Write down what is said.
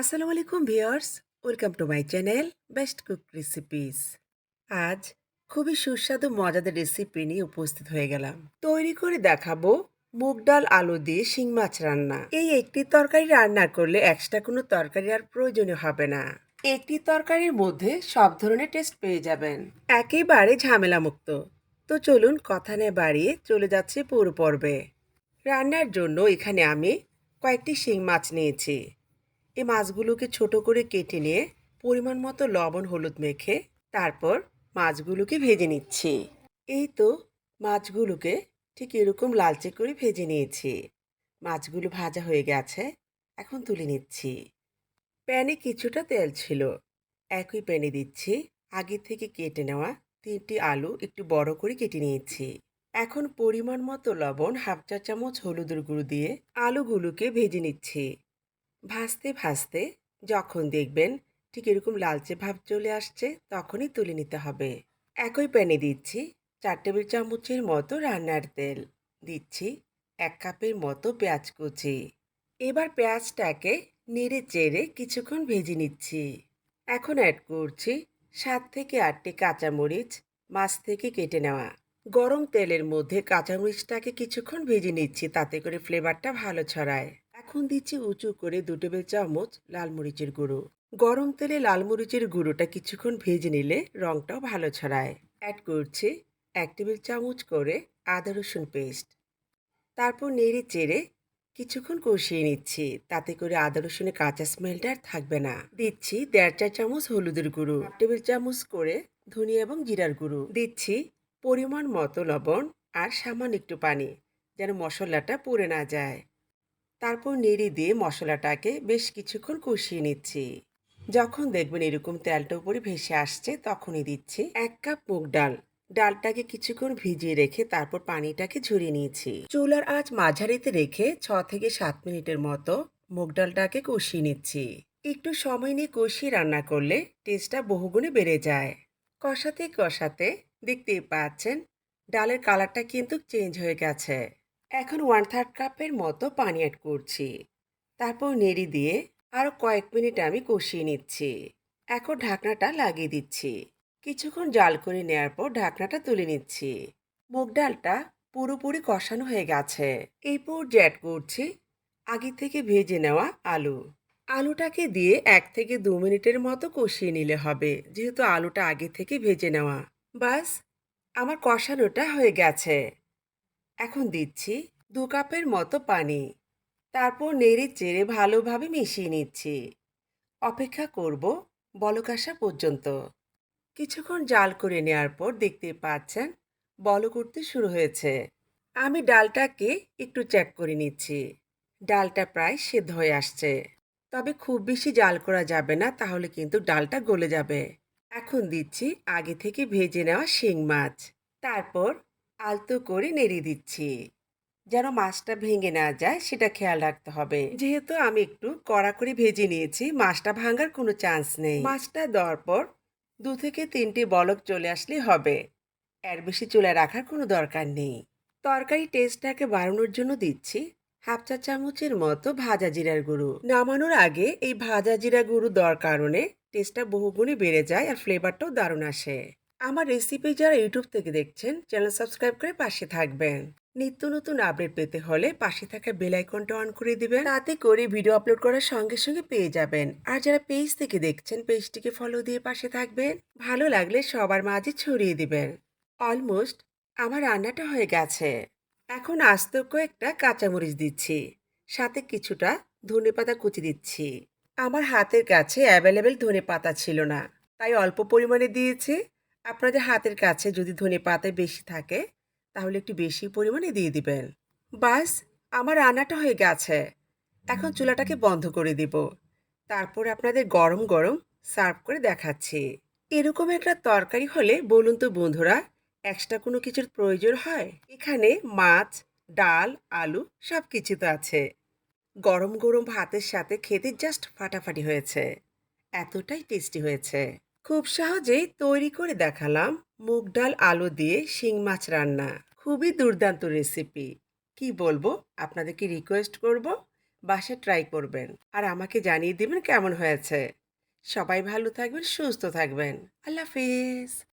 আসসালামু আলাইকুম viewers, welcome to my channel best cook recipes. আজ খুবই সুস্বাদু, মজাদার রেসিপি নিয়ে উপস্থিত হয়ে গেলাম। তৈরি করে দেখাবো মুগ ডাল, আলু দিয়ে শিং মাছ রান্না। এই একটি তরকারি রান্না করলে এক্সট্রা কোনো তরকারি আর প্রয়োজনীয় হবে না। একটি তরকারির মধ্যে সব ধরনের টেস্ট পেয়ে যাবেন। একেবারে ঝামেলা মুক্ত তো চলুন কথা নিয়ে বাড়িয়ে চলে যাচ্ছে পুরো পর্বে। রান্নার জন্য এখানে আমি কয়েকটি শিং মাছ নিয়েছি। এই মাছগুলোকে ছোট করে কেটে নিয়ে পরিমাণ মতো লবণ হলুদ মেখে তারপর মাছগুলোকে ভেজে নিচ্ছি। এই তো মাছগুলোকে ঠিক এরকম লালচে করে ভেজে নিয়েছি। মাছগুলো ভাজা হয়ে গেছে, এখন তুলে নিচ্ছি। প্যানে কিছুটা তেল ছিল, একই প্যানে দিচ্ছি। আগে থেকে কেটে নেওয়া তিনটি আলু একটু বড় করে কেটে নিয়েছি। এখন পরিমাণ মতো লবণ হাফ চা চামচ হলুদের গুঁড়ো দিয়ে আলুগুলোকে ভেজে নিচ্ছি। ভাজতে ভাজতে যখন দেখবেন ঠিক এরকম লালচে ভাব চলে আসছে, তখনই তুলে নিতে হবে। একই প্যানে দিচ্ছি চার টেবিল চামচের মতো রান্নার তেল। দিচ্ছি এক কাপের মতো পেঁয়াজ কুচি। এবার পেঁয়াজটাকে নেড়ে চেড়ে কিছুক্ষণ ভেজে নিচ্ছি। এখন অ্যাড করছি সাত থেকে আটটি কাঁচামরিচ, মাছ থেকে কেটে নেওয়া। গরম তেলের মধ্যে কাঁচামরিচটাকে কিছুক্ষণ ভেজে নিচ্ছি, তাতে করে ফ্লেভারটা ভালো ছড়ায়। এখন দিচ্ছি উঁচু করে দু টেবিল চামচ লাল মরিচের গুঁড়ো। গরম তেলে লাল মরিচের গুঁড়োটা কিছুক্ষণ ভেজে নিলে রংটাও ভালো ছড়ায়। অ্যাড করছি এক টেবিল চামচ করে আদা রসুন পেস্ট তারপর নেড়ে চেড়ে কিছুক্ষণ কষিয়ে নিচ্ছি, তাতে করে আদা রসুনের কাঁচা স্মেলটা আর থাকবে না। দিচ্ছি দেড় চা চামচ হলুদের গুঁড়ো টেবিল চামচ করে ধনিয়া এবং জিরার গুঁড়ো। দিচ্ছি পরিমাণ মতো লবণ আর সামান্য একটু পানি, যেন মশলাটা পুড়ে না যায়। তারপর নেড়ে দিয়ে মশলাটাকে বেশ কিছুক্ষণ কষিয়ে নিচ্ছি। যখন দেখবেন এরকম তেলটা উপরে ভেসে আসছে, তখনই দিচ্ছি এক কাপ মুগ ডাল। ডালটাকে কিছুক্ষণ ভিজিয়ে রেখে তারপর পানিটাকে ঝরিয়ে নিয়েছি। চুলার আঁচ মাঝারিতে রেখে ছ থেকে সাত মিনিটের মতো মুগ ডালটাকে কষিয়ে নিচ্ছি। একটু সময় নিয়ে কষিয়ে রান্না করলে টেস্টটা বহুগুণে বেড়ে যায়। কষাতে কষাতে দেখতেই পাচ্ছেন, ডালের কালারটা কিন্তু চেঞ্জ হয়ে গেছে। এখন ওয়ান থার্ড কাপের মতো পানি অ্যাড করছি। তারপর নেড়ি দিয়ে আরও কয়েক মিনিট আমি কষিয়ে নিচ্ছি। এখন ঢাকনাটা লাগিয়ে দিচ্ছি। কিছুক্ষণ জাল করে নেওয়ার পর ঢাকনাটা তুলে নিচ্ছি। মুগ ডালটা পুরোপুরি কষানো হয়ে গেছে। এই পর্যায়ে অ্যাড করছি আগে থেকে ভেজে নেওয়া আলু। আলুটাকে দিয়ে এক থেকে দু মিনিটের মতো কষিয়ে নিলে হবে, যেহেতু আলুটা আগে থেকে ভেজে নেওয়া। বাস, আমার কষানোটা হয়ে গেছে। এখন দিচ্ছি দু কাপের মতো পানি। তারপর নেড়ে চেড়ে ভালোভাবে মিশিয়ে নিচ্ছি। অপেক্ষা করব বলক আসা পর্যন্ত। কিছুক্ষণ জাল করে নেওয়ার পর দেখতে পাচ্ছেন বলক উঠতে শুরু হয়েছে। আমি ডালটাকে একটু চেক করে নিচ্ছি। ডালটা প্রায় সেদ্ধ হয়ে আসছে। তবে খুব বেশি জাল করা যাবে না, তাহলে কিন্তু ডালটা গলে যাবে। এখন দিচ্ছি আগে থেকে ভেজে নেওয়া শিং মাছ। তারপর আলতো করে নেড়ে দিচ্ছি। যেন মাছটা ভেঙে না যায়, সেটা খেয়াল রাখতে হবে। যেহেতু আমি একটু কড়া করে ভেজে নিয়েছি, মাছটা ভাঙার কোনো চান্স নেই। মাছটা দেওয়ার পর দু থেকে তিনটি বলক চলে আসলেই হবে। এর বেশি চুলে রাখার কোনো দরকার নেই। তরকারি টেস্টটাকে বাড়ানোর জন্য দিচ্ছি হাফ চা চামচের মতো ভাজা জিরার গুঁড়ো। নামানোর আগে এই ভাজা জিরা গুঁড়ো দেওয়ার কারণে টেস্টটা বহুগুণে বেড়ে যায় আর ফ্লেভারটাও দারুণ আসে। আমার রেসিপি যারা ইউটিউব থেকে দেখছেন চ্যানেল সাবস্ক্রাইব করে পাশে থাকবেন। নিত্য নতুন আপডেট পেতে হলে পাশে থাকা বেল আইকনটা অন করে দিবেন। তাতে করে ভিডিও আপলোড করার সঙ্গে সঙ্গে পেয়ে যাবেন। আর যারা পেজ থেকে দেখছেন পেজটিকে ফলো দিয়ে পাশে থাকবেন। ভালো লাগলে সবার মাঝে ছড়িয়ে দিবেন। অলমোস্ট আমার রান্নাটা হয়ে গেছে। এখন আস্ত কয়েকটা কাঁচামরিচ দিচ্ছি। সাথে কিছুটা ধনে পাতা কুচি দিচ্ছি। আমার হাতের কাছে অ্যাভেলেবেল ধনে পাতা ছিল না, তাই অল্প পরিমাণে দিয়েছি। আপনাদের হাতের কাছে যদি ধনে পাতা বেশি থাকে, তাহলে একটু বেশি পরিমাণে দিয়ে দিবেন। বাস, আমার রান্নাটা হয়ে গেছে। এখন চুলাটাকে বন্ধ করে দিব। তারপর আপনাদের গরম গরম সার্ভ করে দেখাচ্ছি। এরকম একটা তরকারি হলে, বলুন তো বন্ধুরা এক্সট্রা কোনো কিছুর প্রয়োজন হয়? এখানে মাছ, ডাল, আলু সব কিছু তো আছে। গরম গরম ভাতের সাথে খেতে জাস্ট ফাটাফাটি হয়েছে। এতটাই টেস্টি হয়েছে। খুব সহজেই তৈরি করে দেখালাম মুগ ডাল, আলু দিয়ে শিং মাছ রান্না। খুবই দুর্দান্ত রেসিপি কি বলব? আপনাদেরকে রিকোয়েস্ট করব, বাসায় ট্রাই করবেন। আর আমাকে জানিয়ে দেবেন কেমন হয়েছে। সবাই ভালো থাকবেন, সুস্থ থাকবেন। আল্লাহ হাফিজ।